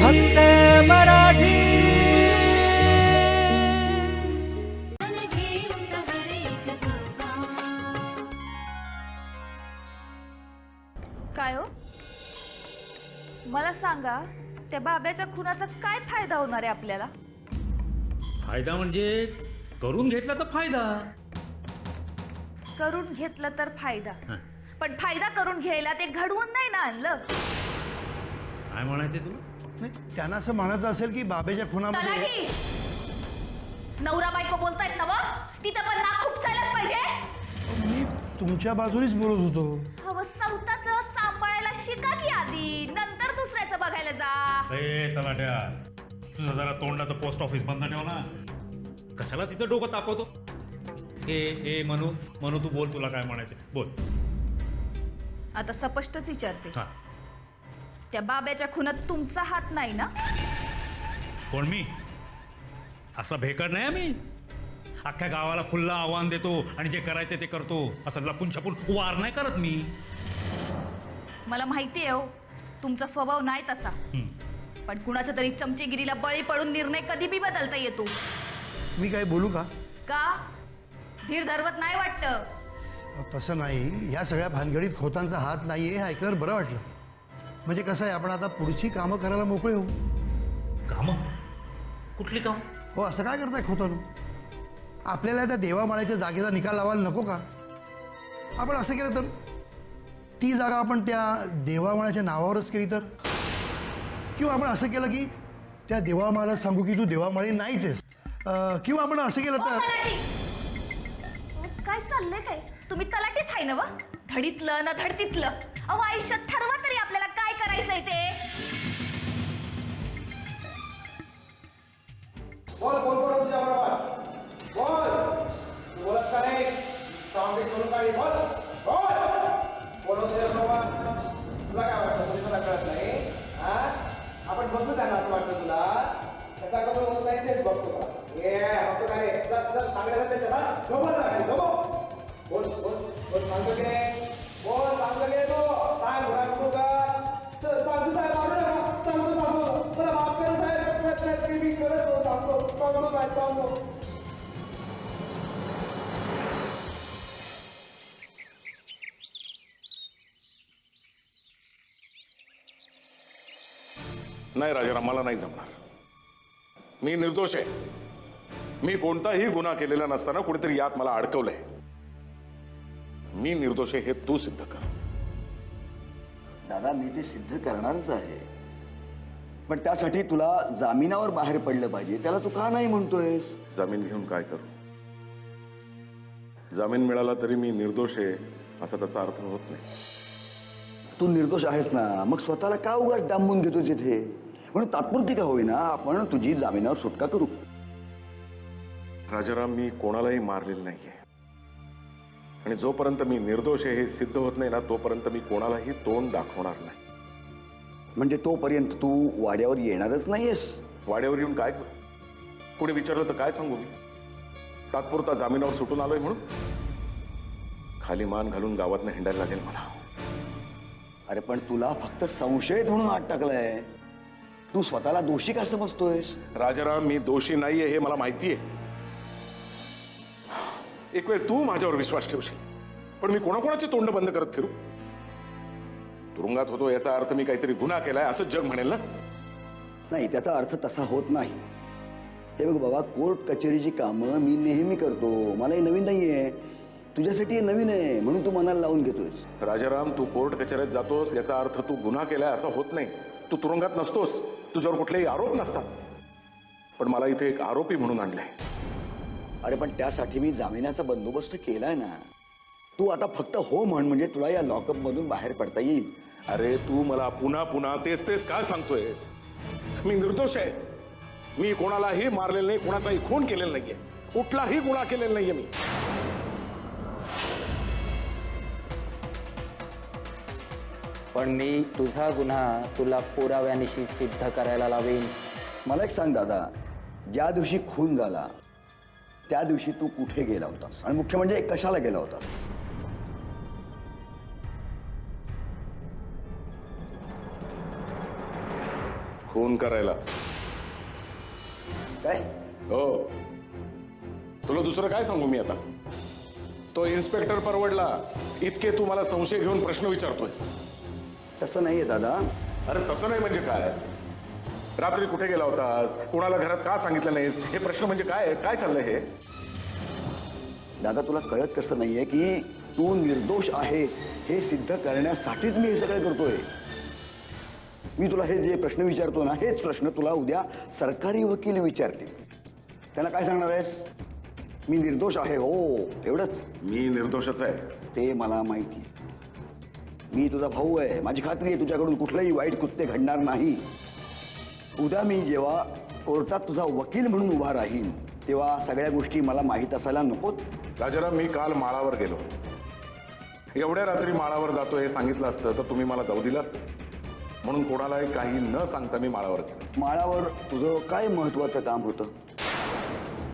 फक्त मराठी. काय हो? मला सांगा त्या बाब्याच्या खुनाचा काय फायदा होणार आहे आपल्याला? फायदा म्हणजे करून घेतला तर फायदा. करून घेतलं तर फायदा. हं. पण फायदा करून घ्यायला ते घडवून नाही ना आणलं? काय म्हणायचे तुला नाही त्यांना असं म्हणत असेल की बाबेच्या खुनामध्ये तलाठी! नवरा बायको बोलतायत ना व? तिचं पण नाक खुपसायलाच पाहिजे. मी तुमच्या बाजूनीच बोलत होतो. हवं स्वतःच सांभाळायला शिका की आधी. नंतर दुसऱ्याचं बघायला जा. ए तलाट्या. तुझं जरा तोंडाचं पोस्ट ऑफिस बंद ठेव ना. कशाला तिचं डोकं तापवतो? ए ए मनू. मनू तू बोल तुला काय म्हणायचं बोल. आता स्पष्टच विचारते. हा. त्या बाब्याच्या खुनात तुमचा हात नाही ना? कोण मी? असला भेकर नाही आम्ही. अख्ख्या गावाला खुल्ला आव्हान देतो आणि जे करायचं ते करतो. असं लपून छपून वार नाही करत मी. मला माहिती आहे हो तुमचा स्वभाव नाही तसा. हं. पण कुणाच्या तरी चमचेगिरीला बळी पडून निर्णय कधी बी बदलता येतो. मी काय बोलू का? का? धीर धरवत नाही वाटतं. तसं नाही. या सगळ्या भानगडीत खोतांचा हात नाही आहे हे ऐकल्यावर बरं वाटलं. म्हणजे कसं आहे आपण आता पुढची कामं करायला मोकळे होऊ. काम? कुठली काम? हो असं काय करताय खोतानं? आपल्याला त्या देवामाळ्याच्या जागेचा निकाल लावायला नको का? आपण असं केलं तर? ती जागा आपण त्या देवामाळ्याच्या नावावरच केली तर? किंवा आपण असं केलं की त्या देवामाळ्याला सांगू की तू देवामाळी नाहीच आहेस. अं, किंवा आपण असं केलं तर? काय चाललंय काय? तुम्ही तलाटीच आहे ना व? धडीतलं ना धडतीतलं. अहो आयुष्यात ठरवा तरी आपल्याला काय करायचंय ते बोल बोल बोल तुझ्या बरोबर बोल तू. बोलत का नाही सावंगी करून काढी बोल बोल बोलव तुझ्या बरोबर तुला काय वाटतं तुझी मला कळत नाही हा आपण बघू का ना असं वाटतं तुला त्याचा कसं होत नाही तेच बघतो का ये बघतो का रे सांगायला त्याच्यात हा झोपा जरा बोल बोल बोल सांगतो की नाही राजाराम मला नाही जमणार. मी निर्दोष आहे. मी कोणताही गुन्हा केलेला नसताना कुणीतरी यात मला अडकवलंय. मी निर्दोष आहे हे तू सिद्ध कर. दादा मी ते सिद्ध करणारच आहे. पण त्यासाठी तुला जामिनावर बाहेर पडलं पाहिजे त्याला तू का नाही म्हणतोयस? जामीन घेऊन काय करू? जामीन मिळाला तरी मी निर्दोष आहे असा त्याचा अर्थ होत नाही. तू निर्दोष आहेस ना मग स्वतःला का उगाच डांबून घेतो तिथे म्हणून तात्पुरती का होईना आपण तुझी जामिनावर सुटका करू? राजाराम मी कोणालाही मारलेलं नाहीये. आणि जोपर्यंत मी निर्दोष आहे हे सिद्ध होत नाही ना तोपर्यंत मी कोणालाही तोंड दाखवणार नाही. म्हणजे तोपर्यंत तू वाड्यावर येणारच नाहीयेस? वाड्यावर येऊन काय कोणी विचारलं तर काय सांगू मी? तात्पुरता जामिनावर सुटून आलोय म्हणून? खाली मान घालून गावातनं हिंडायला लागेल मला. अरे पण तुला फक्त संशयित म्हणून आत टाकलाय. तू स्वतःला दोषी का समजतोयस राजाराम मी दोषी नाहीये हे मला माहिती आहे एक वेळ तू माझ्यावर विश्वास ठेवशील पण मी कोणाकोणाची तोंड बंद करत फिरू? तुरुंगात होतो याचा अर्थ मी काहीतरी गुन्हा केलाय असं जग म्हणेल ना? नाही त्याचा अर्थ तसा होत नाही. हे बघ बाबा कोर्ट कचेरीची कामं मी नेहमी करतो. मला हे नवीन नाहीये. तुझ्यासाठी हे नवीन आहे म्हणून तू मनाला लावून घेतोयस. राजाराम तू कोर्ट कचेरीत जातोस याचा अर्थ तू गुन्हा केलाय असं होत नाही. तू तुरुंगात नसतोस. तुझ्यावर कुठलेही आरोप नसतात. पण मला इथे एक आरोपी म्हणून आणलंय. अरे पण त्यासाठी मी जामिनाचा बंदोबस्त केलाय ना. तू आता फक्त हो म्हण म्हणजे तुला या लॉकअप मधून बाहेर पडता येईल. अरे तू मला पुन्हा पुन्हा तेच तेच काय सांगतोयस? मी निर्दोष आहे. मी कोणालाही मारलेलं नाही कोणाचाही खून केलेला नाहीये. कुठलाही गुन्हा केलेला नाहीये मी. पण मी तुझा गुन्हा तुला पुराव्यानिशी सिद्ध करायला लावेन. मला एक सांग दादा ज्या दिवशी खून झाला त्या दिवशी तू कुठे गेला होतास? आणि मुख्य म्हणजे कशाला गेला होतास खून करायला. काय? हो. तुला दुसरं काय सांगू मी आता? तो इन्स्पेक्टर परवडला. इतके तू मला संशय घेऊन प्रश्न विचारतोयस. तसं नाहीये दादा. अरे तसं नाही म्हणजे काय? रात्री कुठे गेला होतास? कोणाला घरात का सांगितलं नाहीस? हे प्रश्न म्हणजे काय? काय चाललंय हे? दादा तुला कळत कसं नाहीये की तू निर्दोष आहेस हे सिद्ध करण्यासाठीच मी हे सगळं करतोय. मी तुला हे जे प्रश्न विचारतो ना हेच प्रश्न तुला उद्या सरकारी वकील विचारतील. त्यांना काय सांगणार आहेस? मी निर्दोष आहे हो एवढंच. मी निर्दोषच आहे. ते मला माहिती. मी तुझा भाऊ आहे. माझी खात्री आहे तुझ्याकडून कुठलंही वाईट कृत्य घडणार नाही. उद्या मी जेव्हा कोर्टात तुझा वकील म्हणून उभा राहीन तेव्हा सगळ्या गोष्टी मला माहीत असायला नकोत. राजाराम मी काल माळावर गेलो. एवढ्या रात्री माळावर जातो हे सांगितलं असतं तर तुम्ही मला जाऊ दिलं असतं म्हणून कोणालाही काही न सांगता मी माळावर गेलो. माळावर तुझं काय महत्वाचं काम होतं?